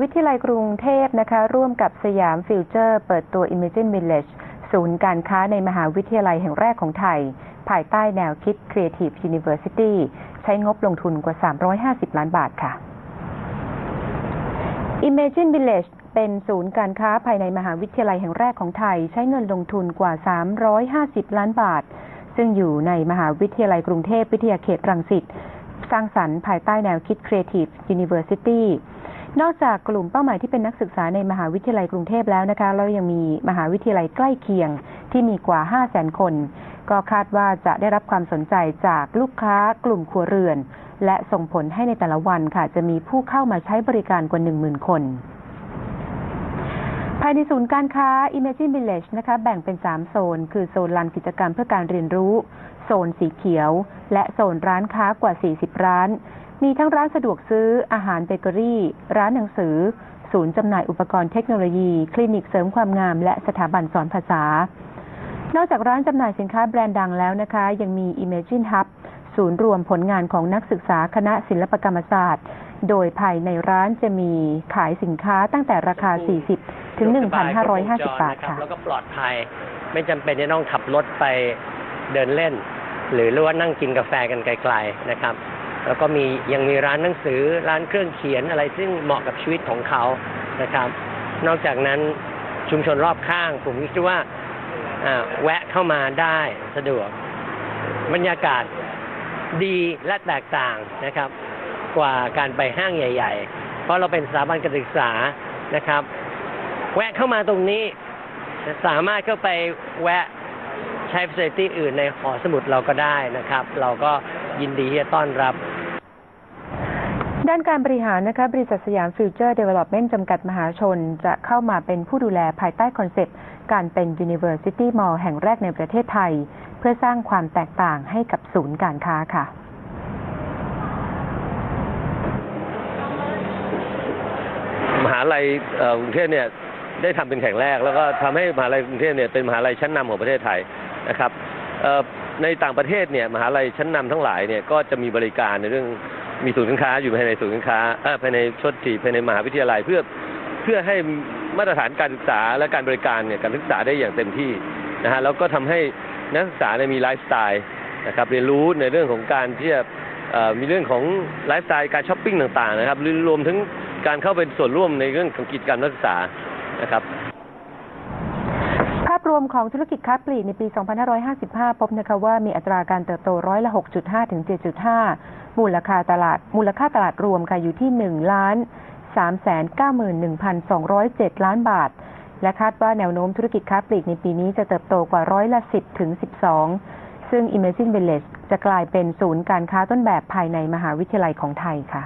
วิทยาลัยกรุงเทพนะคะ ร่วมกับสยามฟิวเจอร์ เปิดตัว Imagine Village ศูนย์การค้าในมหาวิทยาลัยแห่งแรกของไทย ภายใต้แนวคิด Creative University ใช้งบลงทุนกว่า 350 ล้านบาทค่ะ Imagine Village เป็นศูนย์การค้าภายในมหาวิทยาลัยแห่งแรกของไทย ใช้เงินลงทุนกว่า 350 ล้านบาท ซึ่งอยู่ในมหาวิทยาลัยกรุงเทพวิทยาเขตรังสิตสร้างสรรค์ภายใต้แนวคิด Creative University นอกจากกลุ่มเป้าหมายที่เป็นนักศึกษาในมหาวิทยาลัยกรุงเทพแล้วนะคะแล้วยังมีมหาวิทยาลัยใกล้เคียงที่มีกว่า 5 0 0 0 0 0 คน ก็คาดว่าจะได้รับความสนใจจากลูกค้ากลุ่มครัวเรือน และส่งผลให้ในแต่ละวันค่ะจะมีผู้เข้ามาใช้บริการกว่า 10,000 คน ภายในศูนย์การค้า Imagine Village นะคะแบ่งเป็น 3 โซน คือโซนลานกิจกรรมเพื่อการเรียนรู้ โซนสีเขียว และโซนร้านค้ากว่า 40 ร้าน มีทั้งร้านสะดวกซื้อ อาหารเบเกอรี่ ร้านหนังสือ ศูนย์จำหน่ายอุปกรณ์เทคโนโลยี คลินิกเสริมความงาม และสถาบันสอนภาษา นอกจากร้านจำหน่ายสินค้าแบรนด์ดังแล้วนะคะ ยังมี Imagine Hub ศูนย์รวมผลงานของนักศึกษาคณะศิลปกรรมศาสตร์ โดยภายในร้านจะมีขายสินค้าตั้งแต่ราคา 40 ถึง 1,550 บาทค่ะแล้วก็ปลอดภัยไม่จำเป็นจะต้องขับรถไปเดินเล่น หรือว่านั่งกินกาแฟกันไกลๆนะครับ แล้วก็มียังมีร้านหนังสือร้านเครื่องเขียนอะไรซึ่งเหมาะกับชีวิตของเขานะครับ นอกจากนั้นชุมชนรอบข้าง ผมคิดว่าแวะเข้ามาได้สะดวก บรรยากาศดีและแตกต่างนะครับ กว่าการไปห้างใหญ่ ๆ เพราะเราเป็นสถาบันการศึกษานะครับ แวะเข้ามาตรงนี้สามารถเข้าไปแวะใช้ facility อื่นในหอสมุดเราก็ได้นะครับ เราก็ ยินดีที่จะต้อนรับด้านการบริหารนะคะบริษัทสยามฟิวเจอร์เดเวล็อปเมนต์จำกัดมหาชน จะเข้ามาเป็นผู้ดูแลภายใต้คอนเซปต์ การเป็น University Mall แห่งแรกในประเทศไทย เพื่อสร้างความแตกต่างให้กับศูนย์การค้าค่ะ มหาลัยเอ่อกรุงเทพเนี่ยได้ทำเป็นแห่งแรก แล้วก็ทำให้มหาลัยกรุงเทพเนี่ยเป็นมหาลัยชั้นนำของประเทศไทยนะครับเอ่อ ในต่างประเทศเนี่ยมหาลัยชั้นนำทั้งหลายเนี่ยก็จะมีบริการในเรื่องมีศูนย์การค้าอยู่ภายในศูนย์การค้าอ่อภายในชดทีภายในมหาวิทยาลัยเพื่อเพื่อให้มาตรฐานการศึกษาและการบริการเนี่ยการศึกษาได้อย่างเต็มที่นะฮะแล้วก็ทำให้นักศึกษาเนี่ยมีไลฟ์สไตล์นะครับเรียนรู้ในเรื่องของการที่จะมีเรื่องของไลฟ์สไตล์การช้อปปิ้งต่างๆนะครับหรือรวมถึงการเข้าเป็นส่วนร่วมในเรื่องของกิจกรรมนักศึกษานะครับ รวมของธุรกิจค้าปลีกในปี 2555 พบนะคะว่ามีอัตราการเติบโตร้อยละ 6.5 ถึง 7.5 มูลค่าตลาด มูลค่าตลาดรวมค่ะอยู่ที่ 1 ล้าน 391,207 ล้านบาท และคาดว่าแนวโน้มธุรกิจค้าปลีกในปีนี้จะเติบโตกว่าร้อยละ 10 ถึง 12 ซึ่ง Imagine Village จะกลายเป็นศูนย์การค้าต้นแบบภายในมหาวิทยาลัยของไทยค่ะ